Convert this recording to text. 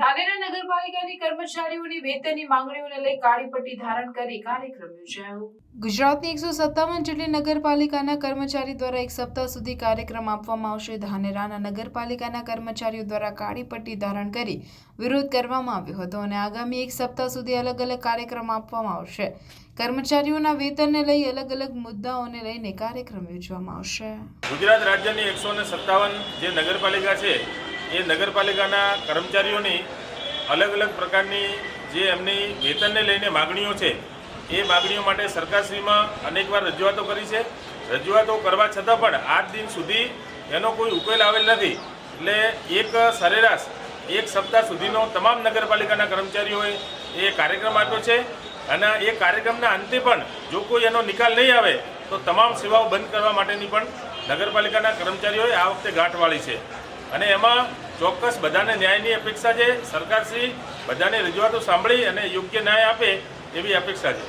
ધાનેરા નગરપાલિકાની કર્મચારીઓની વેતનની માંગણીઓને લઈ કાળી પટ્ટી ધારણ કરી કાર્યક્રમ યોજાયો. ગુજરાતની એકસો સત્તાવન જેટલી નગરપાલિકાના કર્મચારી દ્વારા એક સપ્તાહ સુધી કાર્યક્રમ આપવામાં આવશે. ધાનેરાના નગરપાલિકાના કર્મચારીઓ દ્વારા કાળી પટ્ટી ધારણ કરી વિરોધ કરવામાં આવ્યો હતો અને આગામી એક સપ્તાહ સુધી અલગ અલગ કાર્યક્રમ આપવામાં આવશે. કર્મચારીઓના વેતનને લઈ અલગ અલગ મુદ્દાઓને લઈને કાર્યક્રમ યોજવામાં આવશે. ગુજરાત રાજ્યની એકસો ને સત્તાવન જે નગરપાલિકા છે એ નગરપાલિકાના કર્મચારીઓની અલગ અલગ પ્રકારની જે એમની વેતનને લઈને માગણીઓ છે, એ માગણીઓ માટે સરકારશ્રીમાં અનેકવાર રજૂઆતો કરી છે. રજૂઆતો કરવા છતાં પણ આજ દિન સુધી એનો કોઈ ઉકેલ આવેલ નથી. એટલે એક સરેરાશ એક સપ્તાહ સુધીનો તમામ નગરપાલિકાના કર્મચારીઓએ એ કાર્યક્રમ આપ્યો છે અને એ કાર્યક્રમના અંતે પણ જો કોઈ એનો નિકાલ નહીં આવે, તો તમામ સેવાઓ બંધ કરવા માટેની પણ નગરપાલિકાના કર્મચારીઓએ આ વખતે ગાંઠ વાળી છે. અને એમાં ચોક્કસ બધાને ન્યાયની અપેક્ષા છે સરકારશ્રી બધાની રજૂઆતો સાંભળી અને યોગ્ય ન્યાય આપે એવી અપેક્ષા છે.